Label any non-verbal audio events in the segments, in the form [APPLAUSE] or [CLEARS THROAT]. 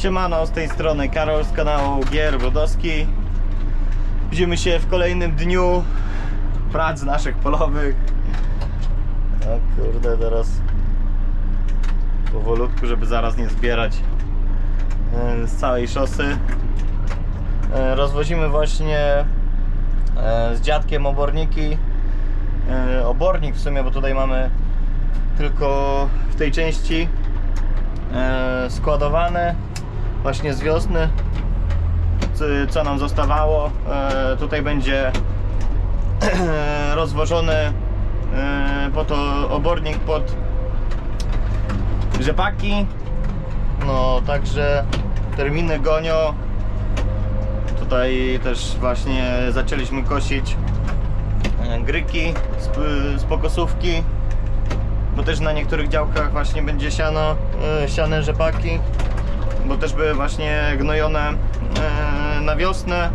Siemano, z tej strony Karol z kanału Gier Brodowski. Widzimy się w kolejnym dniu prac naszych polowych. O kurde, teraz powolutku, żeby zaraz nie zbierać e, z całej szosy. E, Rozwozimy właśnie e, z dziadkiem oborniki. Obornik w sumie, bo tutaj mamy tylko w tej części składowane właśnie z wiosny co, nam zostawało. E, tutaj będzie [CLEARS THROAT] rozwożony e, po to obornik pod rzepaki. No także terminy gonią. Tutaj też właśnie zaczęliśmy kosić e, gryki z, pokosówki bo też na niektórych działkach właśnie będzie siano, siane rzepaki, bo też były właśnie gnojone e, na wiosnę.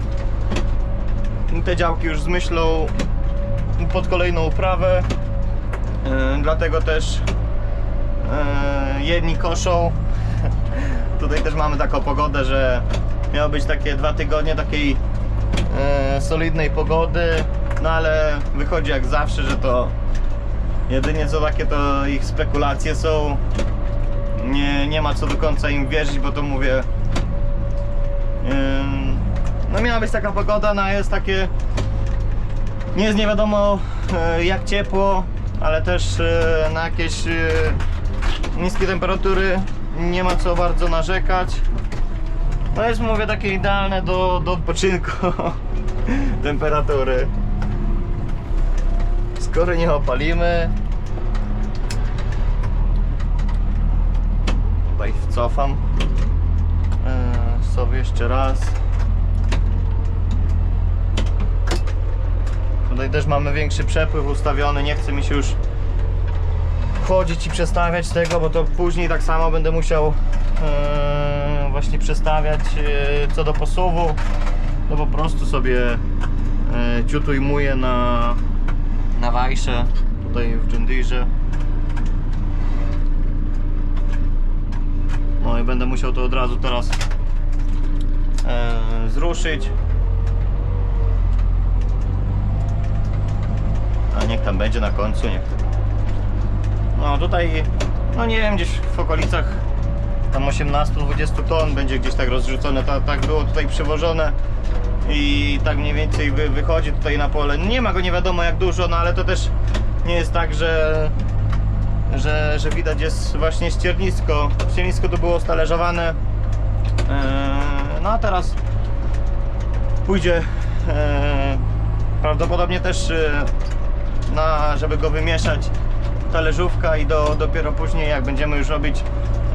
Te działki już z myślą pod kolejną uprawę, e, dlatego też e, jedni koszą. [LAUGHS] Tutaj też mamy taką pogodę, że miało być takie dwa tygodnie takiej solidnej pogody, no ale wychodzi jak zawsze, że to Jedynie co takie to ich spekulacje są. Nie, nie ma co do końca im wierzyć, bo to mówię. No miała być taka pogoda, no jest takie. Nie jest nie wiadomo e, jak ciepło, ale też e, na jakieś e, niskie temperatury nie ma co bardzo narzekać. No jest mówię takie idealne do, do odpoczynku [LAUGHS] temperatury. Skoro nie opalimy Tutaj wcofam. Eee, sobie jeszcze raz. Tutaj też mamy większy przepływ ustawiony, nie chce mi się już chodzić i przestawiać tego, bo to później tak samo będę musiał eee, właśnie przestawiać eee, co do posuwu. To po prostu sobie eee, ciut ujmuję na na wajsze tutaj w John. No i będę musiał to od razu teraz e, zruszyć. A niech tam będzie na końcu, niech. No tutaj, no nie wiem, gdzieś w okolicach tam 18-20 ton będzie gdzieś tak rozrzucone, ta, tak było tutaj przewożone i tak mniej więcej wy, wychodzi tutaj na pole. Nie ma go nie wiadomo jak dużo, no ale to też nie jest tak, że, że, że widać jest właśnie ściernisko. Ściernisko to było stalerzowane. Eee, no a teraz pójdzie eee, prawdopodobnie też e, na, żeby go wymieszać talerzówka i do, dopiero później jak będziemy już robić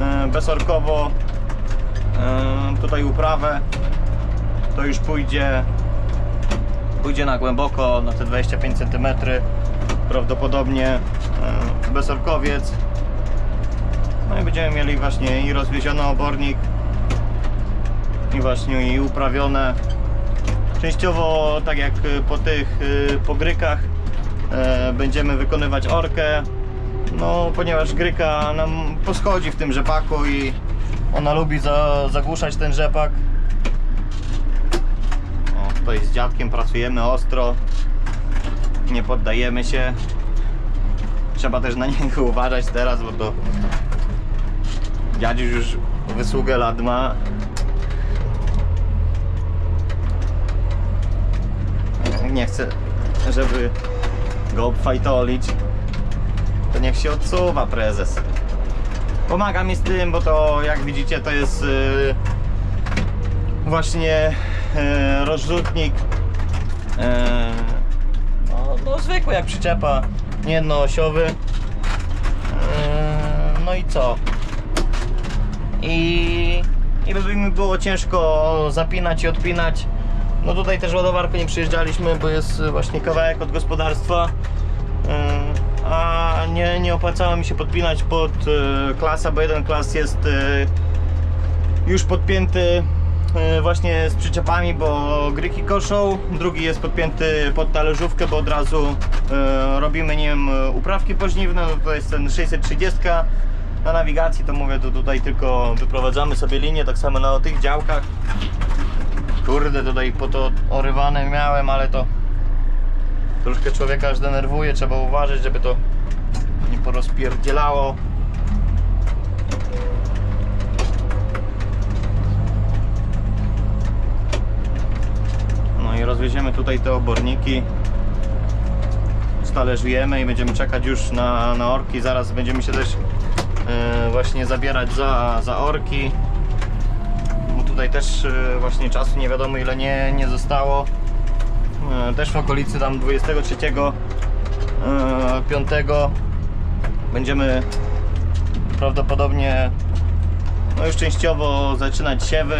e, bezorkowo e, tutaj uprawę to już pójdzie pójdzie na głęboko na te 25 cm prawdopodobnie e, bezorkowiec no i będziemy mieli właśnie i rozwieziony obornik i właśnie i uprawione. Częściowo tak jak e, po tych e, pogrykach e, będziemy wykonywać orkę. No ponieważ gryka nam poschodzi w tym rzepaku i ona lubi za, zagłuszać ten rzepak. O, tutaj z dziadkiem pracujemy ostro. Nie poddajemy się. Trzeba też na niego [LAUGHS] uważać teraz, bo to dziadziuś już wysługę lat ma. Nie chcę, żeby go obfajtolić. To niech się odsuwa prezes. Pomaga mi z tym, bo to jak widzicie to jest yy, właśnie e, rozrzutnik e, no, zwykły jak przyczepa niejednoosiowy e, no i co? I, i by mi było ciężko zapinać i odpinać. No tutaj też ładowarkę nie przyjeżdżaliśmy, bo jest właśnie kawałek od gospodarstwa. E, a nie, nie opłacało mi się podpinać pod e, klasa, bo jeden klas jest już podpięty właśnie z przyczepami, bo gryki koszą, drugi jest podpięty pod talerzówkę, bo od razu e, robimy nim uprawki pożniwne, no to jest ten 630 na nawigacji to mówię, to tutaj tylko wyprowadzamy sobie linię, tak samo na tych działkach. Kurde, tutaj po to orywane miałem, ale to troszkę człowieka aż denerwuje, trzeba uważać, żeby to nie porozpierdzielało. No i rozwieziemy tutaj te oborniki. Stależujemy i będziemy czekać już na, na orki. Zaraz będziemy się też e, właśnie zabierać za, za orki. Bo tutaj też e, właśnie czasu nie wiadomo ile nie, nie zostało. E, też w okolicy tam 23 e, 5 będziemy prawdopodobnie no już częściowo zaczynać siewy.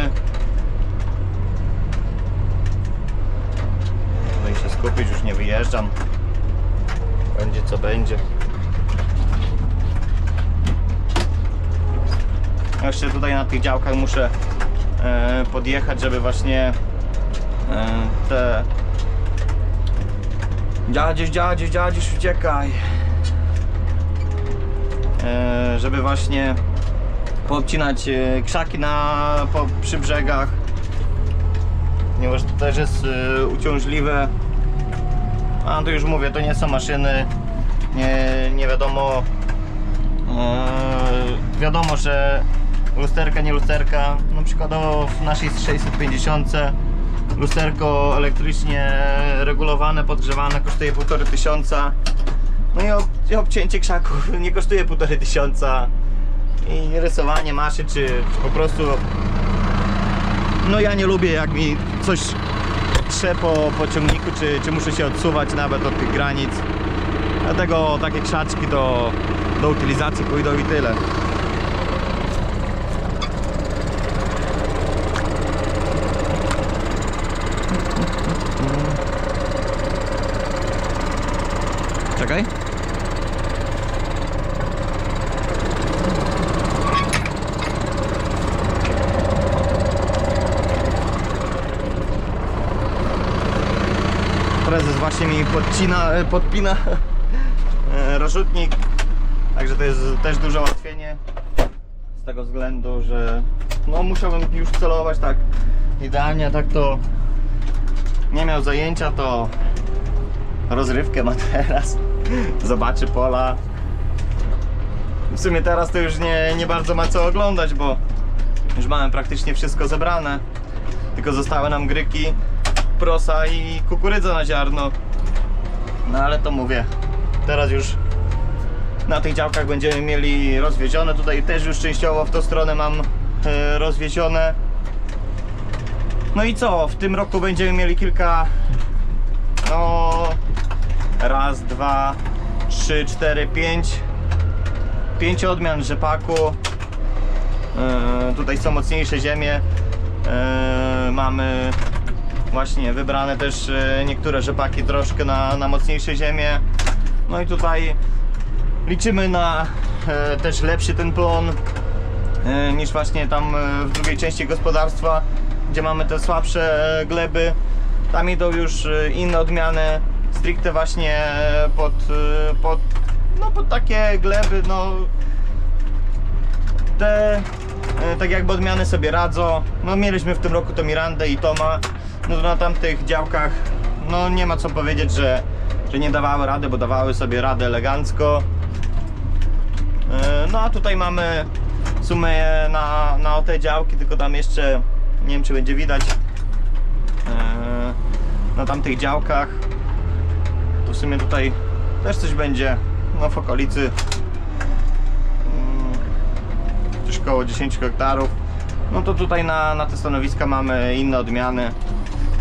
Skupić, już nie wyjeżdżam. Będzie co będzie. Jeszcze tutaj na tych działkach muszę e, podjechać, żeby właśnie e, te dziadziuś, dziadziuś, dziadziuś uciekaj e, żeby właśnie poobcinać krzaki na, po, przy brzegach ponieważ to też jest uciążliwe to już mówię, to nie są maszyny nie, nie wiadomo e, wiadomo, że lusterka, nie lusterka no przykładowo w naszej 650 lusterko elektrycznie regulowane, podgrzewane kosztuje 1,5 tysiąca. No i, i obcięcie krzaków [LAUGHS] nie kosztuje 1,5 tysiąca. I rysowanie maszy czy, czy po prostu no ja nie lubię jak mi coś trze po, po ciągniku, czy, czy muszę się odsuwać nawet od tych granic. Dlatego takie krzaczki do, do utylizacji pójdą i tyle. Czekaj. Prezes właśnie mi podcina, podpina e, rozrzutnik. Także to jest też duże ułatwienie. Z tego względu, że no musiałbym już celować tak idealnie, tak to nie miał zajęcia, to rozrywkę ma [LAUGHS] teraz. Zobaczy pola. W sumie teraz to już nie, nie bardzo ma co oglądać, bo już mamy praktycznie wszystko zebrane. Tylko zostały nam gryki, prosa i kukurydza na ziarno. No ale to mówię, teraz już na tych działkach będziemy mieli rozwiezione. Tutaj też już częściowo w tą stronę mam e, rozwiezione. No i co? W tym roku będziemy mieli kilka. No. Raz, dwa, trzy, cztery, pięć. Pięć odmian rzepaku. E, tutaj są mocniejsze ziemie. E, mamy właśnie wybrane też e, niektóre rzepaki troszkę na, na mocniejsze ziemie. No i tutaj liczymy na e, też lepszy ten plon e, niż właśnie tam e, w drugiej części gospodarstwa, gdzie mamy te słabsze e, gleby. Tam idą już inne odmiany, stricte właśnie pod, pod, no, pod takie gleby, no te tak jakby odmiany sobie radzą. No mieliśmy w tym roku to Mirandę i Toma. No to na tamtych działkach no nie ma co powiedzieć, że, że nie dawały rady, bo dawały sobie radę elegancko. E, No a tutaj mamy w sumie na, na te działki, tylko tam jeszcze nie wiem czy będzie widać e, na tamtych działkach. To w sumie tutaj też coś będzie no w okolicy mm, coś koło 10 hektarów. No to tutaj na, na te stanowiska mamy inne odmiany.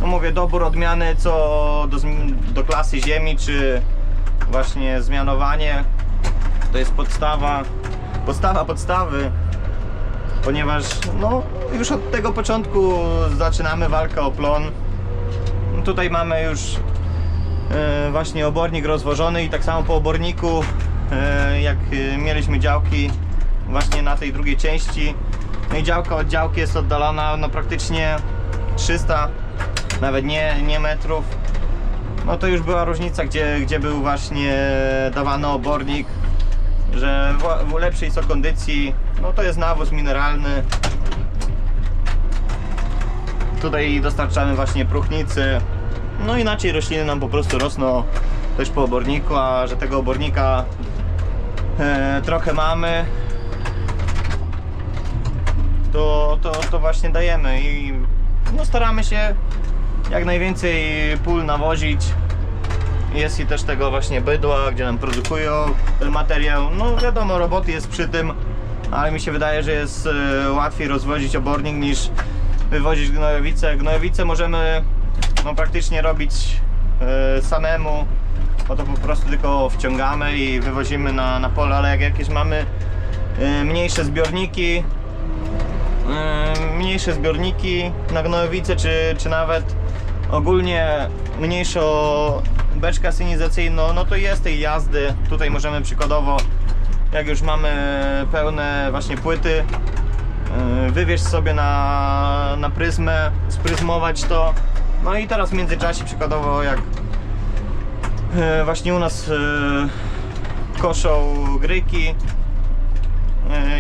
No mówię, dobór odmiany co do, do klasy ziemi, czy właśnie zmianowanie to jest podstawa, podstawa podstawy, ponieważ no już od tego początku zaczynamy walkę o plon. No, tutaj mamy już e, właśnie obornik rozwożony i tak samo po oborniku e, jak e, mieliśmy działki właśnie na tej drugiej części no i działka od działki jest oddalona no praktycznie 300 nawet nie, nie metrów no to już była różnica gdzie, gdzie był właśnie dawany obornik że w, w lepszej co kondycji, no to jest nawóz mineralny. Tutaj dostarczamy właśnie próchnicy. No inaczej rośliny nam po prostu rosną też po oborniku, a że tego obornika e, trochę mamy, to, to, to właśnie dajemy i no staramy się jak najwięcej pól nawozić. Jest i też tego właśnie bydła, gdzie nam produkują materiał. No wiadomo, roboty jest przy tym, ale mi się wydaje, że jest e, łatwiej rozwozić obornik niż wywozić gnojowice. Gnojowice możemy no, praktycznie robić e, samemu, bo to po prostu tylko wciągamy i wywozimy na, na pole, ale jak jakieś mamy e, mniejsze zbiorniki, mniejsze zbiorniki na gnojowice, czy, czy nawet ogólnie mniejszą beczkę asynizacyjną, no to jest tej jazdy. Tutaj możemy przykładowo, jak już mamy pełne właśnie płyty, yy, wywieźć sobie na, na pryzmę, spryzmować to. No i teraz w międzyczasie przykładowo jak yy, właśnie u nas yy, koszą gryki,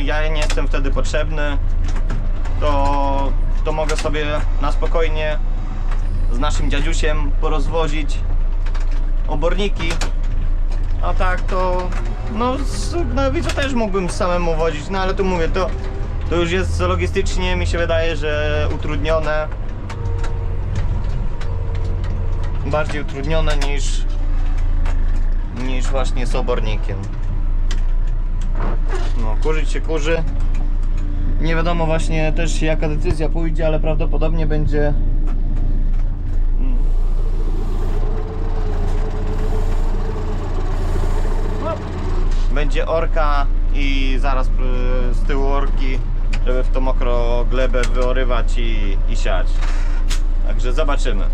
ja nie jestem wtedy potrzebny, to, to mogę sobie na spokojnie z naszym dziadziusiem porozwozić oborniki. A tak to no z Gnojowice też mógłbym samemu wozić, no ale tu mówię, to, to już jest logistycznie mi się wydaje, że utrudnione. Bardziej utrudnione niż niż właśnie z obornikiem. No, kurzyć się kurzy. Nie wiadomo właśnie też jaka decyzja pójdzie, ale prawdopodobnie będzie będzie orka i zaraz y, z tyłu orki, żeby w tą mokrą glebę wyorywać i, i siać. Także zobaczymy.